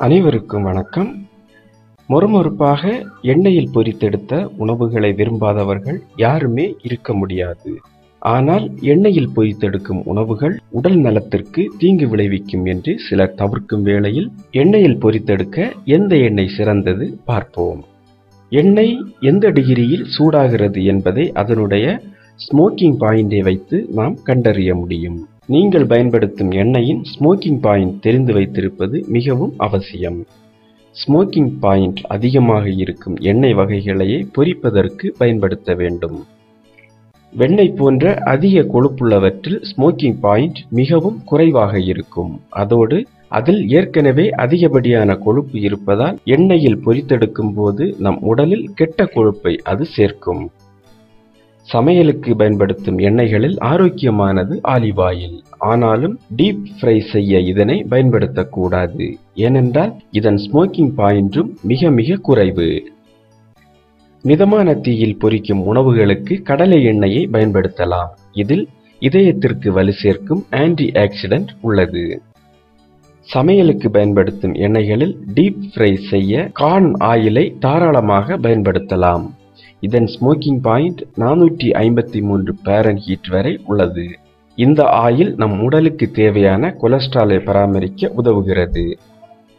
அனைவருக்கும் வணக்கம். மொறுமொறுப்பாக எண்ணெயில் பொரித்தெடுத்த உணவுகளை விரும்பாதவர்கள் யாருமே இருக்க முடியாது. ஆனால் எண்ணெயில் பொரித்தெடுக்கும் உணவுகள் உடல் நலத்திற்கு தீங்கு விளைவிக்கும் என்று சிலர் தவிர்க்கும் வேளையில் எண்ணெயில் பொரித்தெடுக்க எந்த எண்ணெய் சிறந்தது பார்ப்போம். எண்ணெய் எந்த டிகிரியில் சூடாகிறது என்பதை அதனுடைய ஸ்மோக்கிங் பாயிண்டை வைத்து நாம் கண்டறிய முடியும். நீங்கள் பயன்படுத்தும் எண்ணெயின் ஸ்மோக்கிங் பாயிண்ட் தெரிந்து வைத்திருப்பது மிகவும் அவசியம். ஸ்மோக்கிங் பாயிண்ட் அதிகமாக இருக்கும் எண்ணெய் வகைகளையே பொரிப்பதற்கு பயன்படுத்த வேண்டும். வெண்ணெய் போன்ற அதிக கொழுப்புள்ளவற்றில் ஸ்மோக்கிங் பாயிண்ட் மிகவும் குறைவாக இருக்கும். அதோடு அதில் ஏற்கனவே அதிகப்படியான கொழுப்பு இருப்பதால் எண்ணெயில் பொரித்தெடுக்கும் போது நம் உடலில் கெட்ட கொழுப்பை அது சேர்க்கும். சமையலுக்கு பயன்படுத்தும் எண்ணெய்களில் ஆரோக்கியமானது ஆலிவ் ஆயில் ஆனாலும் டீப் ஃப்ரை செய்ய இதனை பயன்படுத்தக்கூடாது. ஏனென்றால் இதன் ஸ்மோக்கிங் பாயிண்டும் மிக மிக குறைவு. மிதமான தீயில் பொரிக்கும் உணவுகளுக்கு கடலை எண்ணெயை பயன்படுத்தலாம். இதில் இதயத்திற்கு வலு சேர்க்கும் ஆன்டி ஆக்சிடென்ட் உள்ளது. சமையலுக்கு பயன்படுத்தும் எண்ணெய்களில் டீப் ஃப்ரை செய்ய கார்ன் ஆயிலை தாராளமாக பயன்படுத்தலாம். இதன் ஸ்மோக்கிங் பாயிண்ட் நானூற்றி ஐம்பத்தி மூன்று பேரன் ஹீட் வரை உள்ளது. இந்த ஆயில் நம் உடலுக்கு தேவையான கொலஸ்ட்ராலை பராமரிக்க உதவுகிறது.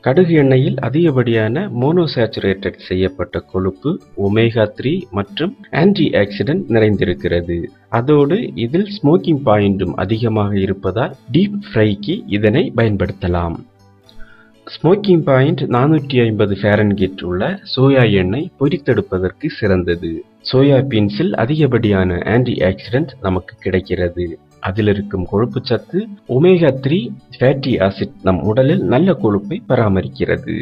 கடுகு எண்ணெயில் அதிகப்படியான மோனோசாச்சுரேட்டட் செய்யப்பட்ட கொழுப்பு ஒமேகா த்ரீ மற்றும் ஆன்டி ஆக்சிடென்ட் நிறைந்திருக்கிறது. அதோடு இதில் ஸ்மோக்கிங் பாயிண்டும் அதிகமாக இருப்பதால் டீப் ஃப்ரைக்கு இதனை பயன்படுத்தலாம். ஸ்மோக்கிங் பாயிண்ட் நானூற்றி ஐம்பது ஃபேரன்கேட் உள்ள சோயா எண்ணெய் பொரித்தெடுப்பதற்கு சிறந்தது. சோயா பீன்ஸில் அதிகப்படியான ஆன்டி ஆக்சிடென்ட் நமக்கு கிடைக்கிறது. அதில் இருக்கும் கொழுப்பு சத்து ஒமேகா த்ரீ ஃபேட்டி ஆசிட் நம் உடலில் நல்ல கொழுப்பை பராமரிக்கிறது.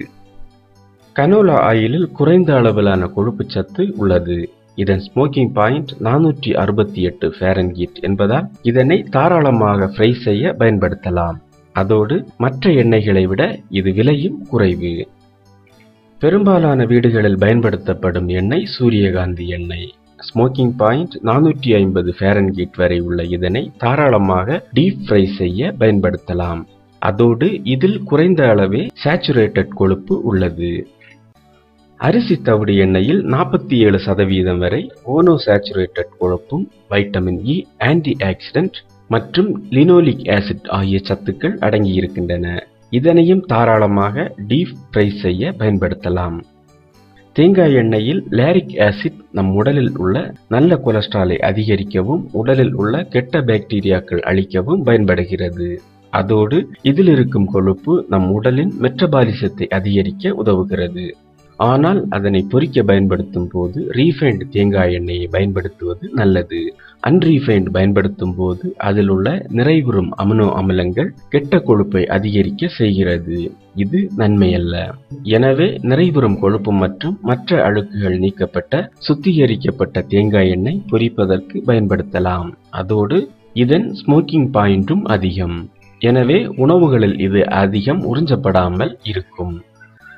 கனோலா ஆயிலில் குறைந்த அளவிலான கொழுப்பு சத்து உள்ளது. இதன் ஸ்மோக்கிங் பாயிண்ட் நானூற்றி அறுபத்தி எட்டு ஃபேரன்கீட் என்பதால் இதனை தாராளமாக ஃப்ரை செய்ய பயன்படுத்தலாம். அதோடு மற்ற எண்ணெய்களை விட இது விலையும் குறைவு. பெரும்பாலான வீடுகளில் பயன்படுத்தப்படும் எண்ணெய் சூரியகாந்தி எண்ணெய். ஸ்மோக்கிங் பாயிண்ட் நானூற்றி ஐம்பது ஃபேரன்கீட் வரை உள்ள இதனை தாராளமாக டீப் ஃப்ரை செய்ய பயன்படுத்தலாம். அதோடு இதில் குறைந்த அளவே சேச்சுரேட்டட் கொழுப்பு உள்ளது. அரிசி தவிடு எண்ணெயில் நாற்பத்தி ஏழு சதவீதம் வரை ஓனோ சேச்சுரேட்டட் கொழுப்பும் வைட்டமின் இ ஆன்டி ஆக்சிடென்ட் மற்றும் லினோலிக் ஆசிட் ஆகிய சத்துக்கள் அடங்கியிருக்கின்றன. இதனையும் தாராளமாக டீப் ஃப்ரை செய்ய பயன்படுத்தலாம். தேங்காய் எண்ணெயில் லேரிக் ஆசிட் நம் உடலில் உள்ள நல்ல கொலஸ்ட்ராலை அதிகரிக்கவும் உடலில் உள்ள கெட்ட பாக்டீரியாக்கள் அழிக்கவும் பயன்படுகிறது. அதோடு இதில் இருக்கும் கொழுப்பு நம் உடலின் மெட்டபாலிசத்தை அதிகரிக்க உதவுகிறது. ஆனால் அதனை பொறிக்க பயன்படுத்தும் போது ரீஃபைண்ட் தேங்காய் எண்ணெயை பயன்படுத்துவது நல்லது. அன்ரீஃபைண்ட் பயன்படுத்தும் போது அதில் உள்ள நிறைவுறும் அமினோ அமிலங்கள் கெட்ட கொழுப்பை அதிகரிக்க செய்கிறது. இது நன்மையல்ல. எனவே நிறைவுறும் கொழுப்பு மற்றும் மற்ற அழுக்குகள் நீக்கப்பட்ட சுத்திகரிக்கப்பட்ட தேங்காய் எண்ணெய் பொரிப்பதற்கு பயன்படுத்தலாம். அதோடு இதன் ஸ்மோக்கிங் பாயிண்டும் அதிகம். எனவே உணவுகளில் இது அதிகம் உறிஞ்சப்படாமல் இருக்கும்.